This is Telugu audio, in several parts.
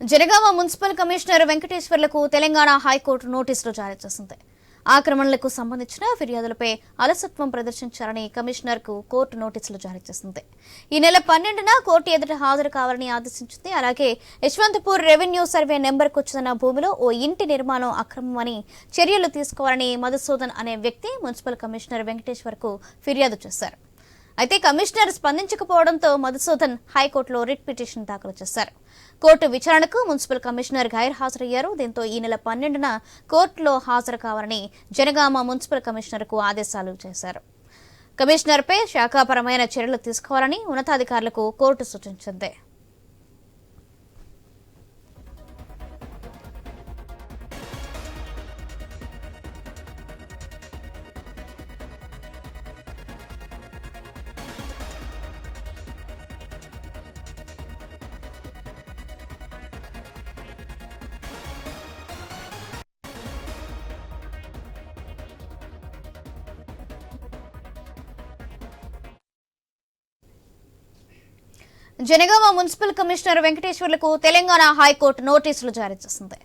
జనగామ మున్సిపల్ కమిషనర్ వెంకటేశ్వర్లకు తెలంగాణ హైకోర్టు నోటీసులు జారీ చేసింది. ఆక్రమణలకు సంబంధించిన ఫిర్యాదులపై అలసత్వం ప్రదర్శించారని కమిషనర్కు కోర్టు నోటీసులు జారీ చేసింది. ఈ నెల పన్నెండున కోర్టు ఎదుట హాజరు కావాలని ఆదేశించింది. అలాగే యశ్వంతపూర్ రెవెన్యూ సర్వే నెంబర్కు చెందిన భూమిలో ఓ ఇంటి నిర్మాణం అక్రమమని చర్యలు తీసుకోవాలని మధుసూదన్ అనే వ్యక్తి మున్సిపల్ కమిషనర్ వెంకటేశ్వర్కు ఫిర్యాదు చేశారు. అయితే కమిషనర్ స్పందించకపోవడంతో మధుసూదన్ హైకోర్టులో రిట్ పిటిషన్ దాఖలు చేశారు. కోర్టు విచారణకు మున్సిపల్ కమిషనర్ గైర్ హాజరయ్యారు దీంతో ఈ నెల పన్నెండున కోర్టులో హాజరు కావాలని జనగామ మున్సిపల్ కమిషనర్కు ఆదేశాలు చేశారు. కమిషనర్పై శాఖాపరమైన చర్యలు తీసుకోవాలని ఉన్నతాధికారులకు కోర్టు సూచించింది. జనగామ మున్సిపల్ కమిషనర్ వెంకటేశ్వర్లకు తెలంగాణ హైకోర్టు నోటీసులు జారీ చేసింది.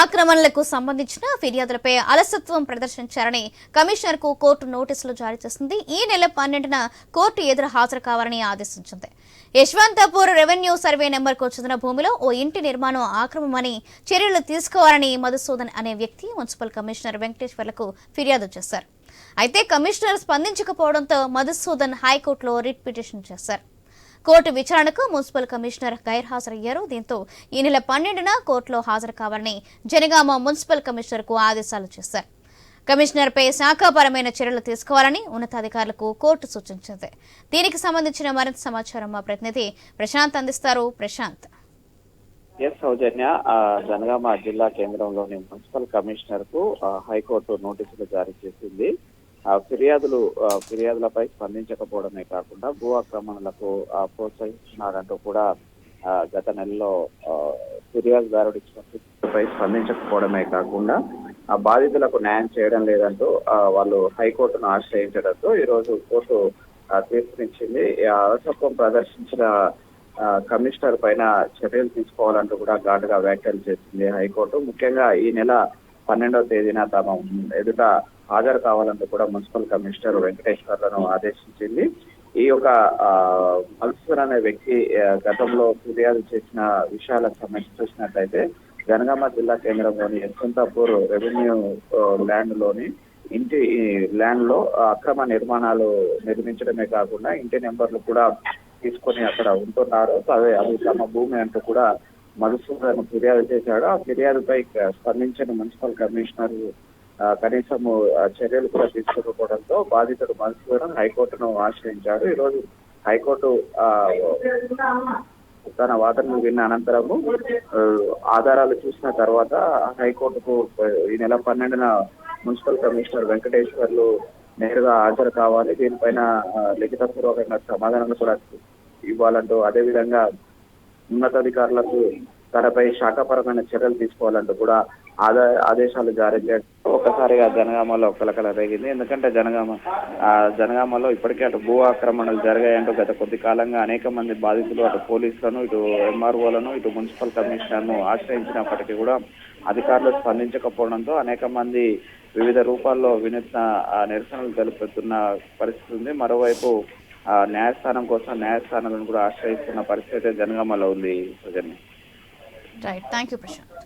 ఆక్రమణలకు సంబంధించిన ఫిర్యాదులపై అలసత్వం ప్రదర్శించారని కమిషనర్కు కోర్టు నోటీసులు జారీ చేసింది. ఈ నెల పన్నెండున కోర్టు ఎదురు హాజరు కావాలని ఆదేశించింది. యశ్వంతపూర్ రెవెన్యూ సర్వే నెంబర్కు చెందిన భూమిలో ఓ ఇంటి నిర్మాణం ఆక్రమమని చర్యలు తీసుకోవాలని మధుసూదన్ అనే వ్యక్తి మున్సిపల్ కమిషనర్ వెంకటేశ్వర్లకు ఫిర్యాదు చేశారు. అయితే కమిషనర్ స్పందించకపోవడంతో మధుసూదన్ హైకోర్టులో రిట్ పిటిషన్ చేశారు. కోర్టు విచారణకు మున్సిపల్ కమిషనర్ గైర్హాజరయ్యారు. దీంతో ఈ నెల పన్నెండున కోర్టులో హాజరు కావాలని జనగామ మున్సిపల్ కమిషనర్కు ఆదేశాలు చేశారు. కమిషనర్పై శాఖాపరమైన చర్యలు తీసుకోవాలని ఉన్నతాధికారులకు కోర్టు సూచించింది. దీనికి సంబంధించిన మరింత సమాచారం మా ప్రతినిధి ప్రశాంత్ అందిస్తారు. ప్రశాంత్. ఎస్ సౌజన్య జనగామ జిల్లా కేంద్రంలోని మున్సిపల్ కమిషనర్కు హైకోర్టు నోటీసులు జారీ చేసింది. ఫిర్యాదులు ఫిర్యాదులపై స్పందించకపోవడమే కాకుండా భూ ఆక్రమణలకు ప్రోత్సహిస్తున్నారంటూ కూడా ఆ, గత నెలలో ఆ, ఫిర్యాదుదారుడు ఇచ్చినపై స్పందించకపోవడమే కాకుండా ఆ బాధితులకు న్యాయం చేయడం లేదంటూ వాళ్ళు హైకోర్టును ఆశ్రయించడంతో ఈ రోజు కోర్టు ఆ, తీర్పునిచ్చింది. అలసత్వం ప్రదర్శించిన ఆ, కమిషనర్ పైన చర్యలు తీసుకోవాలంటూ కూడా ఘాటుగా వ్యాఖ్యలు చేసింది హైకోర్టు. ముఖ్యంగా ఈ నెల పన్నెండవ తేదీన తమ ఎదుట హాజరు కావాలని కూడా మున్సిపల్ కమిషనర్ వెంకటేశ్వర్లను ఆదేశించింది. ఈ యొక్క మల్సర్ మల్సూర్ అనే వ్యక్తి గతంలో ఫిర్యాదు చేసిన విషయాలకు సంబంధించి చూసినట్లయితే జనగామ జిల్లా కేంద్రంలోని యశ్వంతపూర్ రెవెన్యూ ల్యాండ్లోని ఇంటి ల్యాండ్లో అక్రమ నిర్మాణాలు నిర్మించడమే కాకుండా ఇంటి నెంబర్లు కూడా తీసుకొని అక్కడ ఉంటున్నారు. అదే అది తమ భూమి అంటూ కూడా మధుసూదన్ ఫిర్యాదు చేశాడు. ఆ ఫిర్యాదుపై స్పందించిన మున్సిపల్ కమిషనర్ కనీసం ఆ, చర్యలు కూడా తీసుకోకపోవడంతో బాధితుడు మధుసూదన్ హైకోర్టును ఆశ్రయించాడు ఈ రోజు హైకోర్టు తన వాదనలు విన్న అనంతరము ఆధారాలు చూసిన తర్వాత హైకోర్టుకు ఈ నెల పన్నెండున మున్సిపల్ కమిషనర్ వెంకటేశ్వర్లు నేరుగా హాజరు కావాలి. దీనిపైన లిఖితపూర్వకంగా సమాధానాలు కూడా ఇవ్వాలంటూ అదేవిధంగా ఉన్నతాధికారులకు తనపై శాఖపరమైన చర్యలు తీసుకోవాలంటూ కూడా ఆదా ఆదేశాలు జారీ చేయడం ఒక్కసారిగా జనగామలో కలకల రేగింది. ఎందుకంటే జనగామ ఆ జనగామలో ఇప్పటికే అటు భూ ఆక్రమణలు జరిగాయంటూ గత కొద్ది కాలంగా అనేక మంది బాధితులు అటు పోలీసులను ఇటు ఎంఆర్ఓలను ఇటు మున్సిపల్ కమిషనర్ను ఆశ్రయించినప్పటికీ కూడా అధికారులు స్పందించకపోవడంతో అనేక మంది వివిధ రూపాల్లో వినూత్న ఆ, నిరసనలు తెలుపుతున్న పరిస్థితి ఉంది. మరోవైపు ఆ, న్యాయస్థానం కోసం న్యాయస్థానాలను కూడా ఆశ్రయిస్తున్న పరిస్థితి అయితే జనగామలో ఉంది. Sujanya right thank you Prashant